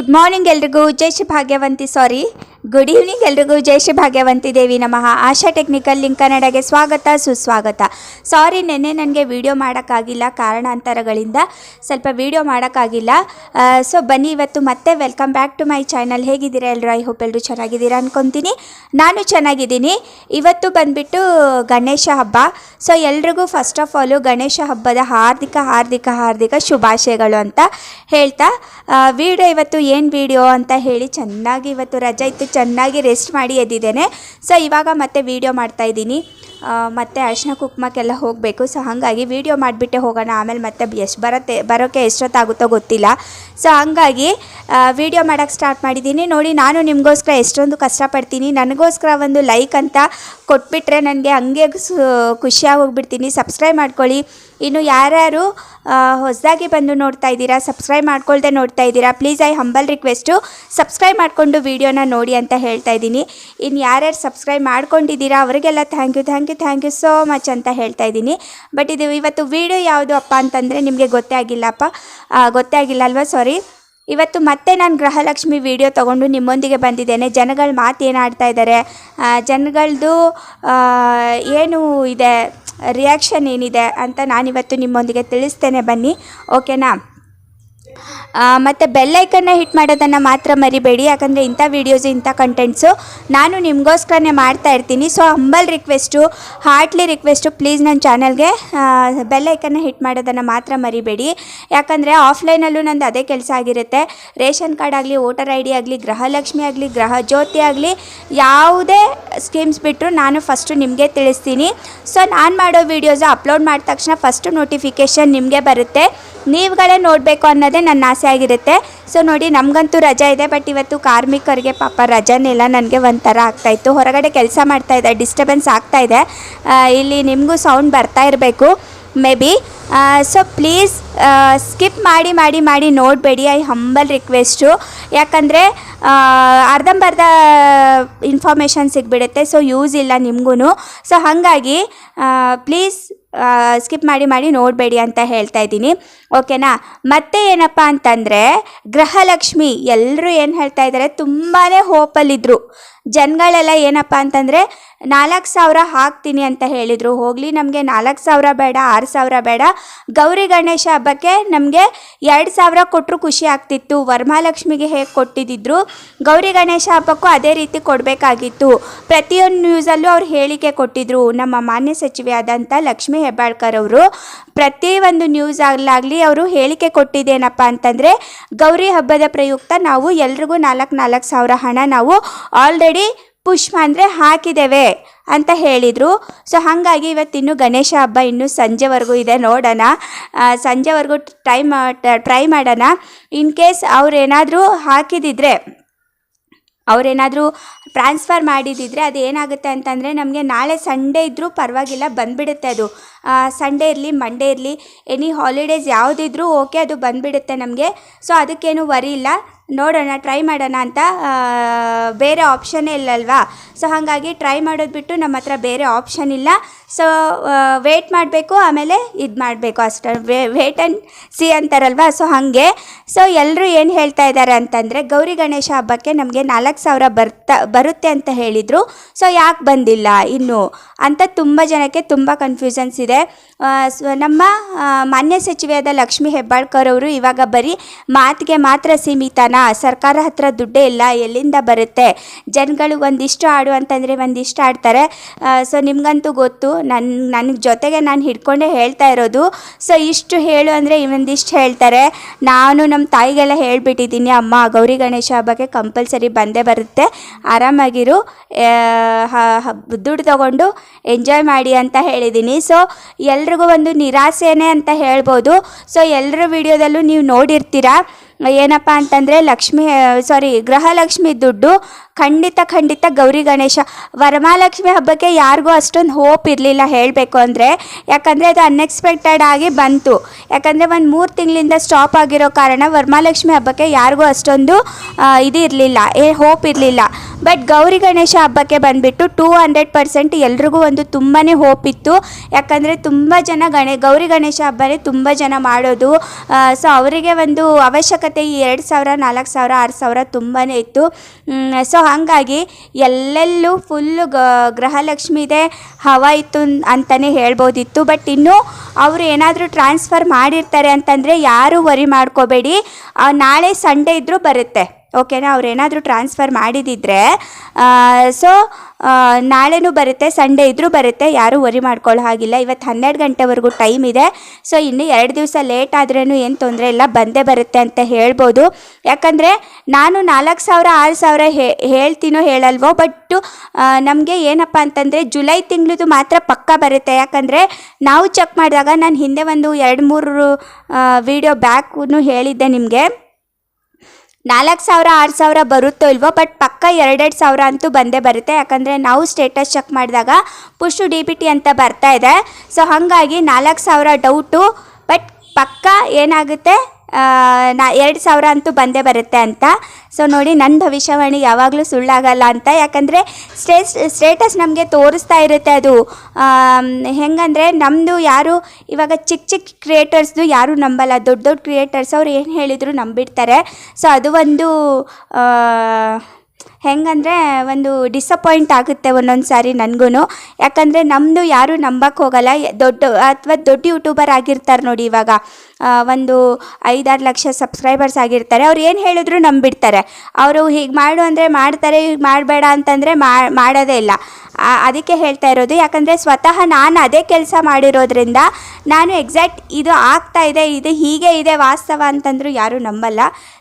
Good morning ಎಲ್ರಿಗೂ ಜೈ Shri Bhagyavanti sorry good evening ಎಲ್ರಿಗೂ ಜೈ ಶ್ರೀ ಭಾಗ್ಯವಂತಿ ದೇವಿ ನಮಃ. ಆಶಾ ಟೆಕ್ನಿಕಲ್ ಲಿಂಕ್ ಕನ್ನಡಗೆ ಸ್ವಾಗತ, ಸುಸ್ವಾಗತ. ಸಾರಿ ನೆನ್ನೆ ನನಗೆ ವಿಡಿಯೋ ಮಾಡೋಕ್ಕಾಗಿಲ್ಲ. ಕಾರಣಾಂತರಗಳಿಂದ ಸ್ವಲ್ಪ ವಿಡಿಯೋ ಮಾಡೋಕ್ಕಾಗಿಲ್ಲ. ಸೊ ಬನ್ನಿ, ಇವತ್ತು ಮತ್ತೆ welcome back to my channel ಹೇಗಿದ್ದೀರಾ ಎಲ್ಲರೂ ಐ ಹೋಪ್ ಎಲ್ಲರೂ ಚೆನ್ನಾಗಿದ್ದೀರಾ ಅಂದ್ಕೊತೀನಿ ನಾನು ಚೆನ್ನಾಗಿದ್ದೀನಿ. ಇವತ್ತು ಬಂದುಬಿಟ್ಟು ಗಣೇಶ ಹಬ್ಬ. ಸೊ ಎಲ್ರಿಗೂ ಫಸ್ಟ್ ಆಫ್ ಆಲು ಗಣೇಶ ಹಬ್ಬದ ಹಾರ್ದಿಕ ಹಾರ್ದಿಕ ಹಾರ್ದಿಕ ಶುಭಾಶಯಗಳು ಅಂತ ಹೇಳ್ತಾ ವಿಡಿಯೋ ಇವತ್ತು ಏನು ವೀಡಿಯೋ ಅಂತ ಹೇಳಿ ಚೆನ್ನಾಗಿ ಇವತ್ತು ರಜೆ ಇತ್ತು. ಚೆನ್ನಾಗಿ ರೆಸ್ಟ್ ಮಾಡಿ ಎದ್ದಿದ್ದೇನೆ. ಸೊ ಇವಾಗ ಮತ್ತೆ ವಿಡಿಯೋ ಮಾಡ್ತಾ ಇದ್ದೀನಿ. ಮತ್ತು ಅರಿಶಿನ ಕುಕ್ಮಕ್ಕೆಲ್ಲ ಹೋಗಬೇಕು. ಸೊ ಹಾಗಾಗಿ ವೀಡಿಯೋ ಮಾಡಿಬಿಟ್ಟೆ ಹೋಗೋಣ. ಆಮೇಲೆ ಮತ್ತೆ ಎಷ್ಟು ಬರುತ್ತೆ ಬರೋಕ್ಕೆ ಎಷ್ಟೊತ್ತಾಗುತ್ತೋ ಗೊತ್ತಿಲ್ಲ. ಸೊ ಹಾಗಾಗಿ ವಿಡಿಯೋ ಮಾಡೋಕ್ಕೆ ಸ್ಟಾರ್ಟ್ ಮಾಡಿದ್ದೀನಿ. ನೋಡಿ, ನಾನು ನಿಮಗೋಸ್ಕರ ಎಷ್ಟೊಂದು ಕಷ್ಟಪಡ್ತೀನಿ. ನನಗೋಸ್ಕರ ಒಂದು ಲೈಕ್ ಅಂತ ಕೊಟ್ಬಿಟ್ರೆ ನನಗೆ ಹಂಗೆ ಖುಷಿಯಾಗಿ ಹೋಗ್ಬಿಡ್ತೀನಿ. ಸಬ್ಸ್ಕ್ರೈಬ್ ಮಾಡ್ಕೊಳ್ಳಿ. ಇನ್ನು ಯಾರ್ಯಾರು ಹೊಸದಾಗಿ ಬಂದು ನೋಡ್ತಾ ಇದ್ದೀರಾ ಸಬ್ಸ್ಕ್ರೈಬ್ ಮಾಡ್ಕೊಳ್ದೆ ನೋಡ್ತಾ ಇದ್ದೀರಾ please I humble request subscribe ಮಾಡಿಕೊಂಡು ವೀಡಿಯೋನ ನೋಡಿ ಅಂತ ಹೇಳ್ತಾ ಇದ್ದೀನಿ. ಇನ್ನು ಯಾರ್ಯಾರು ಸಬ್ಸ್ಕ್ರೈಬ್ ಮಾಡ್ಕೊಂಡಿದ್ದೀರಾ, ಅವರಿಗೆಲ್ಲ thank you thank you thank you so much ಅಂತ ಹೇಳ್ತಾ ಇದ್ದೀನಿ. ಬಟ್ ಇದು ಇವತ್ತು ವೀಡಿಯೋ ಯಾವುದು ಅಪ್ಪ ಅಂತಂದರೆ ನಿಮಗೆ ಗೊತ್ತೇ ಆಗಿಲ್ಲಪ್ಪ ಗೊತ್ತೇ ಆಗಿಲ್ಲ ಅಲ್ವಾ ಸಾರಿ ಇವತ್ತು ಮತ್ತೆ ನಾನು ಗೃಹಲಕ್ಷ್ಮಿ ವಿಡಿಯೋ ತೊಗೊಂಡು ನಿಮ್ಮೊಂದಿಗೆ ಬಂದಿದ್ದೇನೆ. ಜನಗಳ ಮಾತು ಏನು ಆಡ್ತಾ ಇದ್ದಾರೆ ಜನಗಳದ್ದು ಏನು ಇದೆ ರಿಯಾಕ್ಷನ್ ಏನಿದೆ ಅಂತ ನಾನಿವತ್ತು ನಿಮ್ಮೊಂದಿಗೆ ತಿಳಿಸ್ತೇನೆ ಬನ್ನಿ. ಓಕೆನಾ ಮತ್ತು ಬೆಲ್ಲೈಕನ್ನ ಹಿಟ್ ಮಾಡೋದನ್ನು ಮಾತ್ರ ಮರಿಬೇಡಿ, ಯಾಕಂದರೆ ಇಂಥ ವೀಡಿಯೋಸ್ ಇಂಥ ಕಂಟೆಂಟ್ಸು ನಾನು ನಿಮಗೋಸ್ಕರನೇ ಮಾಡ್ತಾ ಇರ್ತೀನಿ. So humble request heartly request please ನನ್ನ ಚಾನಲ್ಗೆ ಬೆಲ್ಲೈಕನ್ನ ಹಿಟ್ ಮಾಡೋದನ್ನು ಮಾತ್ರ ಮರಿಬೇಡಿ. ಯಾಕಂದರೆ ಆಫ್ಲೈನಲ್ಲೂ ನಂದು ಅದೇ ಕೆಲಸ ಆಗಿರುತ್ತೆ. ರೇಷನ್ ಕಾರ್ಡ್ ಆಗಲಿ ವೋಟರ್ ಐ ಡಿ ಆಗಲಿ, ಗೃಹಲಕ್ಷ್ಮಿ ಆಗಲಿ, ಗೃಹ ಜ್ಯೋತಿ ಆಗಲಿ, ಯಾವುದೇ ಸ್ಕೀಮ್ಸ್ ಬಿಟ್ಟರು ನಾನು ಫಸ್ಟು ನಿಮಗೆ ತಿಳಿಸ್ತೀನಿ. ಸೊ ನಾನು ಮಾಡೋ ವೀಡಿಯೋಸ್ ಅಪ್ಲೋಡ್ ಮಾಡಿದ ತಕ್ಷಣ ಫಸ್ಟು ನೋಟಿಫಿಕೇಷನ್ ನಿಮಗೆ ಬರುತ್ತೆ. ನೀವುಗಳೇ ನೋಡಬೇಕು ಅನ್ನೋದೇ ನನ್ನ ಆಸೆ ಆಗಿರುತ್ತೆ ಸೊ ನೋಡಿ, ನಮಗಂತೂ ರಜಾ ಇದೆ ಬಟ್ ಇವತ್ತು ಕಾರ್ಮಿಕರಿಗೆ ಪಾಪ ರಜಾನೆಲ್ಲ ನನಗೆ ಒಂಥರ ಆಗ್ತಾಯಿತ್ತು ಹೊರಗಡೆ ಕೆಲಸ ಮಾಡ್ತಾ ಇದೆ ಡಿಸ್ಟರ್ಬೆನ್ಸ್ ಇದೆ. ಇಲ್ಲಿ ನಿಮಗೂ ಸೌಂಡ್ ಬರ್ತಾ ಇರಬೇಕು may be so please skip ಮಾಡಿ ಮಾಡಿ ಮಾಡಿ ನೋಡಬೇಡಿ ಐ ಹಂಬಲ್ ರಿಕ್ವೆಸ್ಟು ಯಾಕಂದರೆ ಅರ್ಧಂಬರ್ಧ ಇನ್ಫಾರ್ಮೇಷನ್ ಸಿಗ್ಬಿಡುತ್ತೆ ಸೊ ಯೂಸ್ ಇಲ್ಲ ನಿಮಗೂ ಸೊ ಹಾಗಾಗಿ ಪ್ಲೀಸ್ ಸ್ಕಿಪ್ ಮಾಡಿ ಮಾಡಿ ನೋಡಬೇಡಿ ಅಂತ ಹೇಳ್ತಾ ಇದ್ದೀನಿ. ಓಕೆನಾ ಮತ್ತೆ ಏನಪ್ಪ ಅಂತಂದರೆ, ಗೃಹಲಕ್ಷ್ಮಿ ಎಲ್ಲರೂ ಏನು ಹೇಳ್ತಾ ಇದ್ದಾರೆ ತುಂಬಾ ಹೋಪಲ್ಲಿದ್ದರು ಜನಗಳೆಲ್ಲ ಏನಪ್ಪ ಅಂತಂದರೆ, ನಾಲ್ಕು ಸಾವಿರ ಹಾಕ್ತೀನಿ ಅಂತ ಹೇಳಿದರು. ಹೋಗಲಿ ನಮಗೆ ನಾಲ್ಕು ಸಾವಿರ ಬೇಡ, ಆರು ಸಾವಿರ ಬೇಡ. ಗೌರಿ ಗಣೇಶ ಹಬ್ಬಕ್ಕೆ ನಮಗೆ ಎರಡು ಸಾವಿರ ಕೊಟ್ಟರು ಖುಷಿ ಆಗ್ತಿತ್ತು. ವರಮಹಾಲಕ್ಷ್ಮಿಗೆ ಹೇಗೆ ಕೊಟ್ಟಿದ್ದಿದ್ರು? ಗೌರಿ ಗಣೇಶ ಹಬ್ಬಕ್ಕೂ ಅದೇ ರೀತಿ ಕೊಡಬೇಕಾಗಿತ್ತು. ಪ್ರತಿಯೊಂದು ನ್ಯೂಸಲ್ಲೂ ಅವ್ರು ಹೇಳಿಕೆ ಕೊಟ್ಟಿದ್ರು. ನಮ್ಮ ಮಾನ್ಯ ಸಚಿವೆ ಆದಂಥ ಲಕ್ಷ್ಮೀ ಹೆಬ್ಬಾಳ್ಕರ್ ಅವರು, ಪ್ರತಿ ಒಂದು ನ್ಯೂಸ್ ಆಗಲಾಗಲಿ ಅವರು ಹೇಳಿಕೆ ಕೊಟ್ಟಿದ್ದೇನಪ್ಪ ಅಂತಂದರೆ, ಗೌರಿ ಹಬ್ಬದ ಪ್ರಯುಕ್ತ ನಾವು ಎಲ್ರಿಗೂ ನಾಲ್ಕು ನಾಲ್ಕು ಸಾವಿರ ಹಣ ನಾವು ಆಲ್ರೆಡಿ ಪುಷ್ಪ ಅಂದರೆ ಹಾಕಿದ್ದೇವೆ ಅಂತ ಹೇಳಿದರು. ಸೊ ಹಾಗಾಗಿ ಇವತ್ತಿನ್ನು ಗಣೇಶ ಹಬ್ಬ ಇನ್ನು ಸಂಜೆವರೆಗೂ ಇದೆ, ನೋಡೋಣ. ಸಂಜೆವರೆಗೂ ಟ್ರೈ ಮಾ ಟ್ರೈ ಮಾಡೋಣ. ಇನ್ ಕೇಸ್ ಅವ್ರೇನಾದರೂ ಹಾಕಿದಿದ್ರೆ, ಅವರೇನಾದರೂ ಟ್ರಾನ್ಸ್ಫರ್ ಮಾಡಿದಿದ್ರೆ ಅದು ಏನಾಗುತ್ತೆ ಅಂತಂದರೆ ನಮಗೆ ನಾಳೆ ಸಂಡೇ ಇದ್ದರೂ ಪರವಾಗಿಲ್ಲ, ಬಂದುಬಿಡುತ್ತೆ ಅದು. ಸಂಡೇ ಇರಲಿ, ಮಂಡೇ ಇರಲಿ, ಎನಿ ಹಾಲಿಡೇಸ್ ಯಾವುದಿದ್ರೂ ಓಕೆ, ಅದು ಬಂದುಬಿಡುತ್ತೆ ನಮಗೆ. ಸೊ, ಅದಕ್ಕೇನು ವರಿ ಇಲ್ಲ. ನೋಡೋಣ, ಟ್ರೈ ಮಾಡೋಣ ಅಂತ ಬೇರೆ ಆಪ್ಷನ್ನೇ ಇಲ್ಲಲ್ವಾ? ಸೊ, ಹಾಗಾಗಿ ಟ್ರೈ ಮಾಡೋದು ಬಿಟ್ಟು ನಮ್ಮ ಹತ್ರ ಬೇರೆ ಆಪ್ಷನ್ ಇಲ್ಲ. ಸೊ ವೇಟ್ ಮಾಡಬೇಕು, ಆಮೇಲೆ ಇದು ಮಾಡಬೇಕು ಅಷ್ಟೇ. ವೇಟ್ ಆ್ಯಂಡ್ ಸಿ ಅಂತಾರಲ್ವ? ಸೊ, ಹಾಗೆ. ಸೊ ಎಲ್ಲರೂ ಏನು ಹೇಳ್ತಾ ಇದ್ದಾರೆ ಅಂತಂದರೆ ಗೌರಿ ಗಣೇಶ ಹಬ್ಬಕ್ಕೆ ನಮಗೆ ನಾಲ್ಕು ಸಾವಿರ ಬರ್ತಾ ಬರುತ್ತೆ ಅಂತ ಹೇಳಿದರು. ಸೊ ಯಾಕೆ ಬಂದಿಲ್ಲ? ಇನ್ನು ಅಂತ ತುಂಬ ಜನಕ್ಕೆ ತುಂಬ ಕನ್ಫ್ಯೂಷನ್ಸ್ ಇದೆ. ನಮ್ಮ ಮಾನ್ಯ ಸಚಿವೆಯಾದ ಲಕ್ಷ್ಮಿ ಹೆಬ್ಬಾಳ್ಕರ್ ಅವರು ಇವಾಗ ಬರೀ ಮಾತಿಗೆ ಮಾತ್ರ ಸೀಮಿತನಾ? ಸರ್ಕಾರ ಹತ್ರ ದುಡ್ಡೇ ಇಲ್ಲ, ಎಲ್ಲಿಂದ ಬರುತ್ತೆ? ಜನಗಳು ಒಂದಿಷ್ಟು ಆಡು ಅಂತಂದರೆ ಒಂದಿಷ್ಟು ಆಡ್ತಾರೆ. ಸೊ ನಿಮಗಂತೂ ಗೊತ್ತು ನನ್ನ ನನಗೆ ಜೊತೆಗೆ ನಾನು ಹಿಡ್ಕೊಂಡೇ ಹೇಳ್ತಾ ಇರೋದು. ಸೊ ಇಷ್ಟು ಹೇಳು ಅಂದರೆ ಇವೊಂದಿಷ್ಟು ಹೇಳ್ತಾರೆ. ನಾನು ನಮ್ಮ ತಾಯಿಗೆಲ್ಲ ಹೇಳಿಬಿಟ್ಟಿದ್ದೀನಿ, ಅಮ್ಮ, ಗೌರಿ ಗಣೇಶ ಹಬ್ಬಕ್ಕೆ ಕಂಪಲ್ಸರಿ ಬಂದೇ ಬರುತ್ತೆ. ಆರಾಮಾಗಿರು ದುಡ್ಡು ತಗೊಂಡು ಎಂಜಾಯ್ ಮಾಡಿ ಅಂತ ಹೇಳಿದ್ದೀನಿ ಸೊ ಎಲ್ರಿಗೂ ಒಂದು ನಿರಾಸೆನೇ ಅಂತ ಹೇಳ್ಬೋದು. ಸೊ ಎಲ್ಲರ ವಿಡಿಯೋದಲ್ಲೂ ನೀವು ನೋಡಿರ್ತೀರ? ಏನಪ್ಪ ಅಂತಂದರೆ ಲಕ್ಷ್ಮಿ ಸಾರಿ ಗೃಹಲಕ್ಷ್ಮಿ ದುಡ್ಡು ಖಂಡಿತ ಖಂಡಿತ ಗೌರಿ ಗಣೇಶ, ವರಮಹಾಲಕ್ಷ್ಮಿ ಹಬ್ಬಕ್ಕೆ ಯಾರಿಗೂ ಅಷ್ಟೊಂದು ಹೋಪ್ ಇರಲಿಲ್ಲ ಹೇಳಬೇಕು ಅಂದರೆ. ಯಾಕಂದರೆ ಅದು ಅನ್ಎಕ್ಸ್ಪೆಕ್ಟೆಡ್ ಆಗಿ ಬಂತು. ಯಾಕಂದರೆ ಒಂದು ಮೂರು ತಿಂಗಳಿಂದ ಸ್ಟಾಪ್ ಆಗಿರೋ ಕಾರಣ ವರಮಹಾಲಕ್ಷ್ಮಿ ಹಬ್ಬಕ್ಕೆ ಯಾರಿಗೂ ಅಷ್ಟೊಂದು ಇದು ಇರಲಿಲ್ಲ, ಏ ಹೋಪ್ ಇರಲಿಲ್ಲ. ಬಟ್ ಗೌರಿ ಗಣೇಶ ಹಬ್ಬಕ್ಕೆ ಬಂದುಬಿಟ್ಟು ಟೂ ಹಂಡ್ರೆಡ್ ಪರ್ಸೆಂಟ್ ಎಲ್ರಿಗೂ ಒಂದು ತುಂಬಾ ಹೋಪ್ ಇತ್ತು. ಯಾಕಂದರೆ ತುಂಬ ಜನ ಗಣೇ, ಗೌರಿ ಗಣೇಶ ಹಬ್ಬನೇ ತುಂಬ ಜನ ಮಾಡೋದು. ಸೊ ಅವರಿಗೆ ಒಂದು ಅವಶ್ಯಕತೆ ಈ ಎರಡು ಸಾವಿರ, ನಾಲ್ಕು ಸಾವಿರ, ಆರು ಸಾವಿರ ತುಂಬಾ ಇತ್ತು. ಸೊ ಹಾಗಾಗಿ ಎಲ್ಲೆಲ್ಲೂ ಫುಲ್ಲು ಗೃಹಲಕ್ಷ್ಮಿ ಇದೆ, ಹವ ಇತ್ತು ಅಂತಲೇ ಹೇಳ್ಬೋದಿತ್ತು. ಬಟ್ ಇನ್ನೂ ಅವರು ಏನಾದರೂ ಟ್ರಾನ್ಸ್ಫರ್ ಮಾಡಿರ್ತಾರೆ ಅಂತಂದರೆ ಯಾರೂ ವರಿ ಮಾಡ್ಕೋಬೇಡಿ. ನಾಳೆ ಸಂಡೇ ಇದ್ದರೂ ಬರುತ್ತೆ. ಓಕೆನಾ? ಅವ್ರೇನಾದರೂ ಟ್ರಾನ್ಸ್ಫರ್ ಮಾಡಿದಿದ್ರೆ ಸೊ ನಾಳೆನೂ ಬರುತ್ತೆ ಸಂಡೇ ಇದ್ದರೂ ಬರುತ್ತೆ, ಯಾರೂ ವರಿ ಮಾಡ್ಕೊಳ್ಳೋ ಹಾಗಿಲ್ಲ. ಇವತ್ತು ಹನ್ನೆರಡು ಗಂಟೆವರೆಗೂ ಟೈಮ್ ಇದೆ. ಸೊ ಇನ್ನು ಎರಡು ದಿವಸ ಲೇಟ್ ಆದ್ರೂ ಏನು ತೊಂದರೆ ಇಲ್ಲ, ಬಂದೇ ಬರುತ್ತೆ ಅಂತ ಹೇಳ್ಬೋದು. ಯಾಕಂದರೆ, ನಾನು ನಾಲ್ಕು ಸಾವಿರ, ಆರು ಸಾವಿರ ಹೇಳ್ತೀನೋ ಹೇಳಲ್ವೋ ಬಟ್ಟು ನಮಗೆ ಏನಪ್ಪ ಅಂತಂದರೆ ಜುಲೈ ತಿಂಗಳದು ಮಾತ್ರ ಪಕ್ಕ ಬರುತ್ತೆ. ಯಾಕಂದರೆ, ನಾವು ಚೆಕ್ ಮಾಡಿದಾಗ ನಾನು ಹಿಂದೆ ಒಂದು ಎರಡು ಮೂರು ವಿಡಿಯೋ ಬ್ಯಾಕೂ ಹೇಳಿದ್ದೆ ನಿಮಗೆ. ನಾಲ್ಕು ಸಾವಿರ, ಆರು ಸಾವಿರ ಬರುತ್ತೋ ಇಲ್ವೋ, ಬಟ್ ಪಕ್ಕ ಎರಡೆರಡು ಸಾವಿರ ಅಂತೂ ಬಂದೇ ಬರುತ್ತೆ. ಯಾಕಂದರೆ ನಾವು ಸ್ಟೇಟಸ್ ಚೆಕ್ ಮಾಡಿದಾಗ ಪುಷು ಡಿ ಬಿ ಟಿ ಅಂತ ಬರ್ತಾ ಇದೆ. ಸೊ ಹಾಗಾಗಿ ನಾಲ್ಕು ಸಾವಿರ ಡೌಟು ಬಟ್ ಪಕ್ಕ ಏನಾಗುತ್ತೆ? ನಾ ಎರಡು ಸಾವಿರ ಅಂತೂ ಬಂದೇ ಬರುತ್ತೆ ಅಂತ. ಸೊ ನೋಡಿ ನನ್ನ ಭವಿಷ್ಯವಾಣಿ ಯಾವಾಗಲೂ ಸುಳ್ಳಾಗಲ್ಲ ಅಂತ. ಯಾಕಂದರೆ, ಸ್ಟೇಟ್, ಸ್ಟೇಟಸ್ ನಮಗೆ ತೋರಿಸ್ತಾ ಇರುತ್ತೆ ಅದು. ಹೆಂಗಂದರೆ ನಮ್ಮದು ಯಾರು, ಇವಾಗ ಚಿಕ್ಕ ಚಿಕ್ಕ ಕ್ರಿಯೇಟರ್ಸ್ದು ಯಾರೂ ನಂಬಲ್ಲ. ದೊಡ್ಡ ದೊಡ್ಡ ಕ್ರಿಯೇಟರ್ಸ್ ಅವ್ರು ಏನು ಹೇಳಿದ್ರು ನಂಬಿಡ್ತಾರೆ. ಸೊ ಅದು ಒಂದು ಹೆಂಗಂದರೆ ಒಂದು ಡಿಸಪಾಯಿಂಟ್ ಆಗುತ್ತೆ ಒಂದೊಂದು ಸಾರಿ ನನಗೂ ಯಾಕಂದರೆ ನಮ್ಮದು ಯಾರೂ ನಂಬಕ್ಕೆ ಹೋಗಲ್ಲ. ದೊಡ್ಡ, ಅಥವಾ ದೊಡ್ಡ ಯೂಟ್ಯೂಬರ್ ಆಗಿರ್ತಾರೆ ನೋಡಿ ಇವಾಗ. ಒಂದು ಐದಾರು ಲಕ್ಷ ಸಬ್ಸ್ಕ್ರೈಬರ್ಸ್ ಆಗಿರ್ತಾರೆ. ಅವ್ರು ಏನು ಹೇಳಿದ್ರು ನಂಬಿಡ್ತಾರೆ. ಅವರು ಹೀಗೆ ಮಾಡು ಅಂದರೆ ಮಾಡ್ತಾರೆ, ಹೀಗೆ ಮಾಡಬೇಡ ಅಂತಂದರೆ ಮಾಡೋದೇ ಇಲ್ಲ. ಅದಕ್ಕೆ ಹೇಳ್ತಾ ಇರೋದು, ಯಾಕಂದರೆ ಸ್ವತಃ ನಾನು ಅದೇ ಕೆಲಸ ಮಾಡಿರೋದ್ರಿಂದ ನಾನು ಎಕ್ಸಾಕ್ಟ್ ಇದು ಆಗ್ತಾ ಇದೆ, ಇದು ಹೀಗೆ ಇದೆ ವಾಸ್ತವ ಅಂತಂದರೂ ಯಾರೂ ನಂಬಲ್ಲ.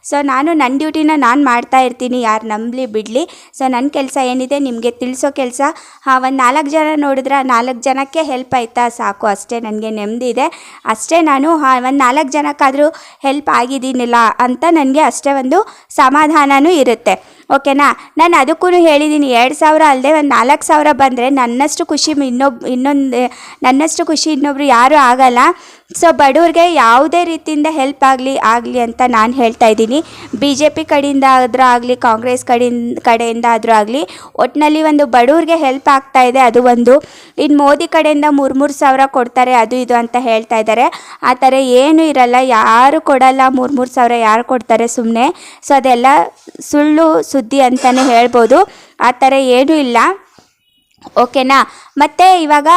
ಸೊ ನಾನು ನನ್ನ ಡ್ಯೂಟಿನ ನಾನು ಮಾಡ್ತಾ ಇರ್ತೀನಿ, ಯಾರು ನಂಬಲಿ ಬಿಡಲಿ. ಸೊ ನನ್ನ ಕೆಲಸ ಏನಿದೆ ನಿಮಗೆ ತಿಳಿಸೋ ಕೆಲಸ. ಹಾಂ, ಒಂದು ನಾಲ್ಕು ಜನ ನೋಡಿದ್ರೆ ನಾಲ್ಕು ಜನಕ್ಕೆ ಹೆಲ್ಪ್ ಆಯ್ತಾ? ಸಾಕು, ಅಷ್ಟೇ ನನಗೆ ನೆಮ್ಮದಿ ಇದೆ. ಅಷ್ಟೇ ನಾನು, ಹಾಂ, ಒಂದು ನಾಲ್ಕು ಜನಕ್ಕಾದರೂ ಹೆಲ್ಪ್ ಆಗಿದ್ದೀನಿಲ್ಲ ಅಂತ ನನಗೆ ಅಷ್ಟೇ ಒಂದು ಸಮಾಧಾನವೂ ಇರುತ್ತೆ. ಓಕೆನಾ? ನಾನು ಅದಕ್ಕೂ ಹೇಳಿದ್ದೀನಿ ಎರಡು ಸಾವಿರ ಅಲ್ಲದೆ ಒಂದು ನಾಲ್ಕು ಸಾವಿರ ಬಂದರೆ ನನ್ನಷ್ಟು ಖುಷಿ ಇನ್ನೊಬ್ ಇನ್ನೊಂದು ನನ್ನಷ್ಟು ಖುಷಿ ಇನ್ನೊಬ್ರು ಯಾರೂ ಆಗಲ್ಲ. ಸೊ ಬಡವ್ರಿಗೆ ಯಾವುದೇ ರೀತಿಯಿಂದ ಹೆಲ್ಪ್ ಆಗಲಿ ಆಗಲಿ ಅಂತ ನಾನು ಹೇಳ್ತಾ ಇದ್ದೀನಿ. ಬಿ ಜೆ ಪಿ ಕಡೆಯಿಂದ ಆದರೂ ಆಗಲಿ, ಕಾಂಗ್ರೆಸ್ ಕಡೆಯಿಂದ ಕಡೆಯಿಂದ ಆದರೂ ಆಗಲಿ ಒಟ್ಟಿನಲ್ಲಿ ಒಂದು ಬಡವ್ರಿಗೆ ಹೆಲ್ಪ್ ಆಗ್ತಾ ಇದೆ, ಅದು ಒಂದು. ಇನ್ನು ಮೋದಿ ಕಡೆಯಿಂದ ಮೂರು ಮೂರು ಸಾವಿರ ಕೊಡ್ತಾರೆ, ಅದು ಇದು ಅಂತ ಹೇಳ್ತಾ ಇದ್ದಾರೆ. ಆ ಥರ ಏನೂ ಇರಲ್ಲ, ಯಾರು ಕೊಡಲ್ಲ ಮೂರು ಮೂರು ಸಾವಿರ ಯಾರು ಕೊಡ್ತಾರೆ ಸುಮ್ಮನೆ ಸೊ ಅದೆಲ್ಲ ಸುಳ್ಳು ಸುದ್ದಿ ಅಂತಲೇ ಹೇಳ್ಬೋದು. ಆ ಥರ ಏನೂ ಇಲ್ಲ. ಓಕೆನಾ? ಮತ್ತು ಇವಾಗ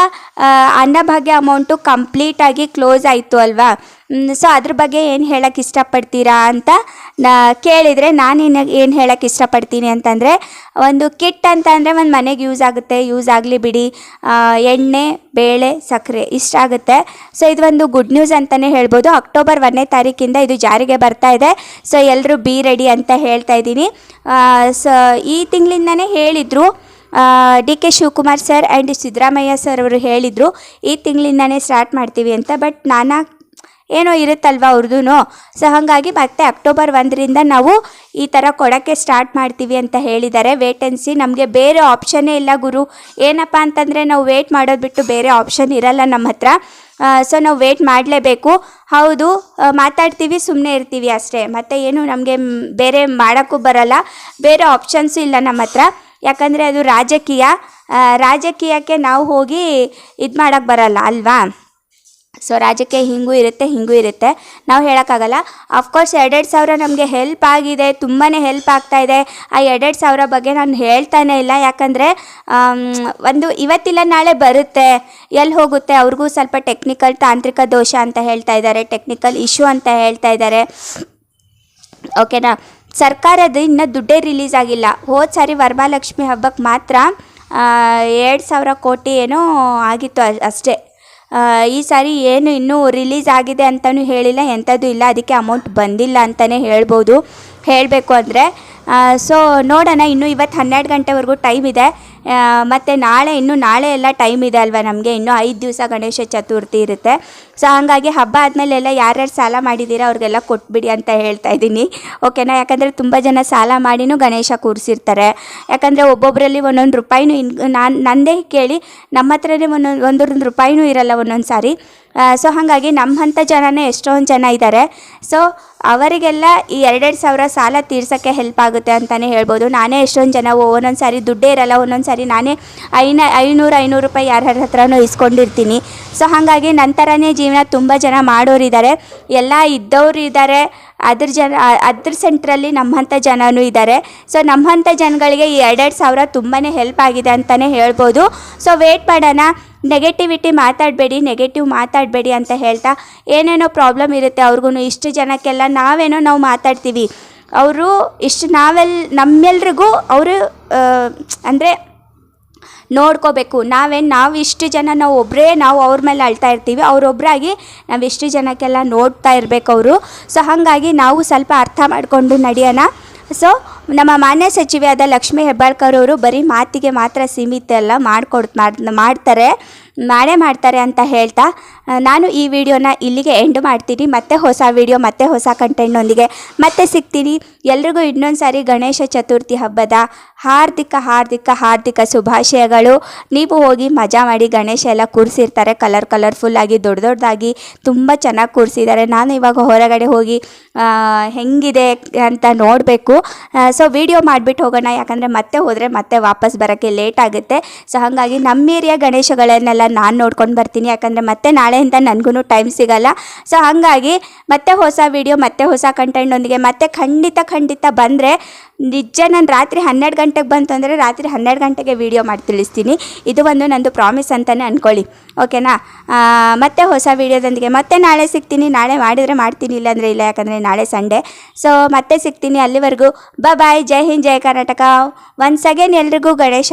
ಅನ್ನಭಾಗ್ಯ ಅಮೌಂಟು ಕಂಪ್ಲೀಟಾಗಿ ಕ್ಲೋಸ್ ಆಯಿತು ಅಲ್ವಾ? ಸೊ ಅದ್ರ ಬಗ್ಗೆ ಏನು ಹೇಳಕ್ಕೆ ಇಷ್ಟಪಡ್ತೀರಾ ಅಂತ ನಾ ಕೇಳಿದರೆ ನಾನು ಏನು ಹೇಳಕ್ಕೆ ಇಷ್ಟಪಡ್ತೀನಿ ಅಂತಂದರೆ, ಒಂದು ಕಿಟ್ ಅಂತ ಅಂದರೆ ಒಂದು ಮನೆಗೆ ಯೂಸ್ ಆಗುತ್ತೆ, ಯೂಸ್ ಆಗಲಿ ಬಿಡಿ. ಎಣ್ಣೆ, ಬೇಳೆ, ಸಕ್ಕರೆ, ಇಷ್ಟ ಆಗುತ್ತೆ. ಸೊ ಇದು ಒಂದು ಗುಡ್ ನ್ಯೂಸ್ ಅಂತಲೇ ಹೇಳ್ಬೋದು. ಅಕ್ಟೋಬರ್ ಒಂದನೇ ತಾರೀಕಿಂದ ಇದು ಜಾರಿಗೆ ಬರ್ತಾ ಇದೆ. ಸೊ ಎಲ್ಲರೂ ಬಿ ರೆಡಿ ಅಂತ ಹೇಳ್ತಾ ಇದ್ದೀನಿ. ಸೊ ಈ ತಿಂಗಳಿಂದನೇ ಹೇಳಿದರು. D K Shivakumar sir and Siddaramaiah sir ಅವರು ಹೇಳಿದರು, ಈ ತಿಂಗಳಿಂದನೇ ಸ್ಟಾರ್ಟ್ ಮಾಡ್ತೀವಿ ಅಂತ ಬಟ್ ನಾನಾ ಏನೋ ಇರುತ್ತಲ್ವ ಅವ್ರದ್ದು ಸೊ ಹಾಗಾಗಿ ಮತ್ತೆ ಅಕ್ಟೋಬರ್ ಒಂದರಿಂದ ನಾವು ಈ ಥರ ಕೊಡೋಕ್ಕೆ ಸ್ಟಾರ್ಟ್ ಮಾಡ್ತೀವಿ ಅಂತ ಹೇಳಿದ್ದಾರೆ. ವೇಟ್ ಆ್ಯಂಡ್ ಸಿ ನಮಗೆ ಬೇರೆ ಆಪ್ಷನ್ನೇ ಇಲ್ಲ ಗುರು. ಏನಪ್ಪ ಅಂತಂದರೆ ನಾವು ವೇಟ್ ಮಾಡೋದು ಬಿಟ್ಟು ಬೇರೆ ಆಪ್ಷನ್ ಇರಲ್ಲ ನಮ್ಮ ಹತ್ರ. ಸೊ ನಾವು ವೇಟ್ ಮಾಡಲೇಬೇಕು. ಹೌದು ಮಾತಾಡ್ತೀವಿ ಸುಮ್ಮನೆ ಇರ್ತೀವಿ ಅಷ್ಟೇ. ಮತ್ತು ಏನು ನಮಗೆ ಬೇರೆ ಮಾಡೋಕ್ಕೂ ಬರಲ್ಲ. ಬೇರೆ ಆಪ್ಷನ್ಸು ಇಲ್ಲ ನಮ್ಮ ಹತ್ರ. ಯಾಕಂದರೆ ಅದು ರಾಜಕೀಯ. ರಾಜಕೀಯಕ್ಕೆ ನಾವು ಹೋಗಿ ಇದು ಮಾಡೋಕ್ಕೆ ಬರಲ್ಲ, ಅಲ್ವಾ? ಸೊ ರಾಜಕೀಯ ಹಿಂಗೂ ಇರುತ್ತೆ ಹಿಂಗೂ ಇರುತ್ತೆ. ನಾವು ಹೇಳೋಕ್ಕಾಗಲ್ಲ. ಅಫ್ಕೋರ್ಸ್ ಎರಡೆರಡು ಸಾವಿರ ನಮಗೆ ಹೆಲ್ಪ್ ಆಗಿದೆ ತುಂಬಾ ಹೆಲ್ಪ್ ಆಗ್ತಾ ಇದೆ. ಆ ಎರಡೆರಡು ಸಾವಿರ ಬಗ್ಗೆ ನಾನು ಹೇಳ್ತಾನೆ ಇಲ್ಲ. ಯಾಕಂದರೆ ಒಂದು ಇವತ್ತಿಲ್ಲ, ನಾಳೆ ಬರುತ್ತೆ. ಎಲ್ಲಿ ಹೋಗುತ್ತೆ? ಅವ್ರಿಗೂ ಸ್ವಲ್ಪ ಟೆಕ್ನಿಕಲ್ ತಾಂತ್ರಿಕ ದೋಷ ಅಂತ ಹೇಳ್ತಾ ಇದ್ದಾರೆ ಟೆಕ್ನಿಕಲ್ ಇಶ್ಯೂ ಅಂತ ಹೇಳ್ತಾ ಇದ್ದಾರೆ. ಓಕೆನಾ ಸರ್ಕಾರದ ಇನ್ನೂ ದುಡ್ಡೇ ರಿಲೀಸ್ ಆಗಿಲ್ಲ. ಹೋದ ಸಾರಿ ವರಮಹಾಲಕ್ಷ್ಮಿ ಹಬ್ಬಕ್ಕೆ ಮಾತ್ರ ಎರಡು ಸಾವಿರ ಕೋಟಿ ಏನೋ ಆಗಿತ್ತು ಅಷ್ಟೇ. ಈ ಸಾರಿ ಏನು ಇನ್ನೂ ರಿಲೀಸ್ ಆಗಿದೆ ಅಂತಲೂ ಹೇಳಿಲ್ಲ ಎಂಥದ್ದು ಇಲ್ಲ. ಅದಕ್ಕೆ ಅಮೌಂಟ್ ಬಂದಿಲ್ಲ ಅಂತಲೇ ಹೇಳ್ಬೋದು. ಹೇಳಬೇಕು ಅಂದರೆ ಸೊ ನೋಡೋಣ, ಇನ್ನೂ ಇವತ್ತು ಹನ್ನೆರಡು ಗಂಟೆವರೆಗೂ ಟೈಮ್ ಇದೆ. ಮತ್ತು ನಾಳೆ, ಇನ್ನು ನಾಳೆ ಎಲ್ಲ ಟೈಮ್ ಇದೆ ಅಲ್ವಾ ನಮಗೆ? ಇನ್ನೂ ಐದು ದಿವಸ ಗಣೇಶ ಚತುರ್ಥಿ ಇರುತ್ತೆ. ಸೊ ಹಾಗಾಗಿ ಹಬ್ಬ ಆದಮೇಲೆ ಎಲ್ಲ ಯಾರ್ಯಾರು ಸಾಲ ಮಾಡಿದ್ದೀರಾ ಅವ್ರಿಗೆಲ್ಲ ಕೊಟ್ಬಿಡಿ ಅಂತ ಹೇಳ್ತಾ ಇದ್ದೀನಿ. ಓಕೆನಾ ಯಾಕಂದರೆ ತುಂಬ ಜನ ಸಾಲ ಮಾಡಿನೂ ಗಣೇಶ ಕೂರಿಸಿರ್ತಾರೆ. ಯಾಕಂದರೆ ಒಬ್ಬೊಬ್ಬರಲ್ಲಿ ಒಂದೊಂದು ರೂಪಾಯಿನೂ ಇನ್, ನಾನು, ನಂದೇ ಕೇಳಿ ನಮ್ಮ ಹತ್ರನೇ ಒಂದೊಂದು ಒಂದೊಂದು ರೂಪಾಯಿನೂ ಇರಲ್ಲ ಒಂದೊಂದು ಸಾರಿ. ಸೊ ಹಾಗಾಗಿ ನಮ್ಮಂಥ ಜನನೇ ಎಷ್ಟೊಂದು ಜನ ಇದ್ದಾರೆ. ಸೊ ಅವರಿಗೆಲ್ಲ ಈ ಎರಡೆರಡು ಸಾವಿರ ಸಾಲ ತೀರ್ಸೋಕ್ಕೆ ಹೆಲ್ಪ್ ಆಗುತ್ತೆ ಅಂತಲೇ ಹೇಳ್ಬೋದು. ನಾನೇ ಎಷ್ಟೊಂದು ಜನ ಒಂದೊಂದು ಸಾರಿ ದುಡ್ಡೇ ಇರಲ್ಲ, ಒಂದೊಂದು ನಾನೇ ಐನ ಐನೂರು ಐನೂರು ರೂಪಾಯಿ ಯಾರ್ಯಾರ ಹತ್ರನೂ ಇಸ್ಕೊಂಡಿರ್ತೀನಿ. ಸೊ ಹಾಗಾಗಿ ನಂತರನೇ ಜೀವನ ತುಂಬ ಜನ ಮಾಡೋರಿದ್ದಾರೆ ಎಲ್ಲ ಇದ್ದವರು ಇದ್ದಾರೆ ಅದ್ರ ಜನ ಅದ್ರ ಸೆಂಟ್ರಲ್ಲಿ ನಮ್ಮಂಥ ಜನನೂ ಇದ್ದಾರೆ ಸೊ ನಮ್ಮಂಥ ಜನಗಳಿಗೆ ಈ ಎರಡೆರಡು ಸಾವಿರ ತುಂಬಾ ಹೆಲ್ಪ್ ಆಗಿದೆ ಅಂತಲೇ ಹೇಳ್ಬೋದು. ಸೊ ವೇಟ್ ಮಾಡೋಣ. ನೆಗೆಟಿವಿಟಿ ಮಾತಾಡಬೇಡಿ ನೆಗೆಟಿವ್ ಮಾತಾಡಬೇಡಿ ಅಂತ ಹೇಳ್ತಾ ಏನೇನೋ ಪ್ರಾಬ್ಲಮ್ ಇರುತ್ತೆ ಅವ್ರಿಗೂ ಇಷ್ಟು ಜನಕ್ಕೆಲ್ಲ ನಾವೇನೋ ನಾವು ಮಾತಾಡ್ತೀವಿ. ಅವರು ಇಷ್ಟು ನಾವೆಲ್ ನಮ್ಮೆಲ್ರಿಗೂ ಅವರು ಅಂದರೆ ನೋಡ್ಕೋಬೇಕು. ನಾವೇನು ನಾವು ಇಷ್ಟು ಜನ, ನಾವು ಒಬ್ಬರೇ ನಾವು ಅವ್ರ ಮೇಲೆ ಅಳ್ತಾ ಇರ್ತೀವಿ. ಅವರೊಬ್ಬರಾಗಿ ನಾವು ಇಷ್ಟು ಜನಕ್ಕೆಲ್ಲ ನೋಡ್ತಾ ಇರಬೇಕು ಅವರು. ಸೊ ಹಾಗಾಗಿ ನಾವು ಸ್ವಲ್ಪ ಅರ್ಥ ಮಾಡಿಕೊಂಡು ನಡೆಯೋಣ. ಸೊ ನಮ್ಮ ಮಾನ್ಯ ಸಚಿವೆಯಾದ ಲಕ್ಷ್ಮೀ ಹೆಬ್ಬಾಳ್ಕರ್ ಅವರು ಬರೀ ಮಾತಿಗೆ ಮಾತ್ರ ಸೀಮಿತ ಎಲ್ಲ ಮಾಡಿಕೊಡ್ ಮಾಡ್ತಾರೆ. ಮಾಡೇ ಮಾಡ್ತಾರೆ ಅಂತ ಹೇಳ್ತಾ ನಾನು ಈ ವಿಡಿಯೋನ ಇಲ್ಲಿಗೆ ಎಂಡ್ ಮಾಡ್ತೀನಿ. ಮತ್ತೆ ಹೊಸ ವಿಡಿಯೋ, ಮತ್ತೆ ಹೊಸ ಕಂಟೆಂಟ್ನೊಂದಿಗೆ ಮತ್ತೆ ಸಿಗ್ತೀನಿ. ಎಲ್ರಿಗೂ ಇನ್ನೊಂದು ಸಾರಿ ಗಣೇಶ ಚತುರ್ಥಿ ಹಬ್ಬದ ಹಾರ್ದಿಕ ಹಾರ್ದಿಕ ಹಾರ್ದಿಕ ಶುಭಾಶಯಗಳು. ನೀವು ಹೋಗಿ ಮಜಾ ಮಾಡಿ, ಗಣೇಶ ಎಲ್ಲ ಕೂರಿಸಿರ್ತಾರೆ. ಕಲರ್ ಕಲರ್ಫುಲ್ಲಾಗಿ ದೊಡ್ಡ ದೊಡ್ಡದಾಗಿ ತುಂಬ ಚೆನ್ನಾಗಿ ಕೂರಿಸಿದ್ದಾರೆ. ನಾನು ಇವಾಗ ಹೊರಗಡೆ ಹೋಗಿ ಹೆಂಗಿದೆ ಅಂತ ನೋಡಬೇಕು. ಸೊ ವಿಡಿಯೋ ಮಾಡಿಬಿಟ್ಟು ಹೋಗೋಣ. ಯಾಕಂದರೆ ಮತ್ತೆ ಹೋದರೆ ಮತ್ತೆ ವಾಪಸ್ ಬರೋಕ್ಕೆ ಲೇಟ್ ಆಗುತ್ತೆ. ಸೊ ಹಾಗಾಗಿ ನಮ್ಮ ಏರಿಯಾ ಗಣೇಶಗಳನ್ನೆಲ್ಲ ನಾನು ನೋಡ್ಕೊಂಡು ಬರ್ತೀನಿ. ಯಾಕಂದರೆ ಮತ್ತೆ ನಾಳೆಯಿಂದ ನನಗೂ ಟೈಮ್ ಸಿಗಲ್ಲ. ಸೊ ಹಾಗಾಗಿ ಮತ್ತೆ ಹೊಸ ವಿಡಿಯೋ ಮತ್ತೆ ಹೊಸ ಕಂಟೆಂಟ್ನೊಂದಿಗೆ ಮತ್ತೆ ಖಂಡಿತ ಖಂಡಿತ ಬಂದರೆ ನಿಜ ನಾನು ರಾತ್ರಿ ಹನ್ನೆರಡು ಗಂಟೆಗೆ ಬಂತು ಅಂದರೆ ರಾತ್ರಿ ಹನ್ನೆರಡು ಗಂಟೆಗೆ ವಿಡಿಯೋ ಮಾಡಿ ತಿಳಿಸ್ತೀನಿ. ಇದು ಒಂದು ನಂದು ಪ್ರಾಮಿಸ್ ಅಂತಲೇ ಅಂದ್ಕೊಳ್ಳಿ ಓಕೆನಾ ಮತ್ತೆ ಹೊಸ ವಿಡಿಯೋದೊಂದಿಗೆ ಮತ್ತೆ ನಾಳೆ ಸಿಗ್ತೀನಿ. ನಾಳೆ ಮಾಡಿದರೆ ಮಾಡ್ತೀನಿ, ಇಲ್ಲಾಂದರೆ ಇಲ್ಲ, ಯಾಕಂದರೆ ನಾಳೆ ಸಂಡೇ ಸೊ ಮತ್ತೆ ಸಿಗ್ತೀನಿ ಅಲ್ಲಿವರೆಗೂ. ಬಾಯ್ ಜೈ ಹಿಂದ್, ಜೈ ಕರ್ನಾಟಕ. ಒನ್ಸ್ ಅಗೇನ್ ಎಲ್ರಿಗೂ ಗಣೇಶ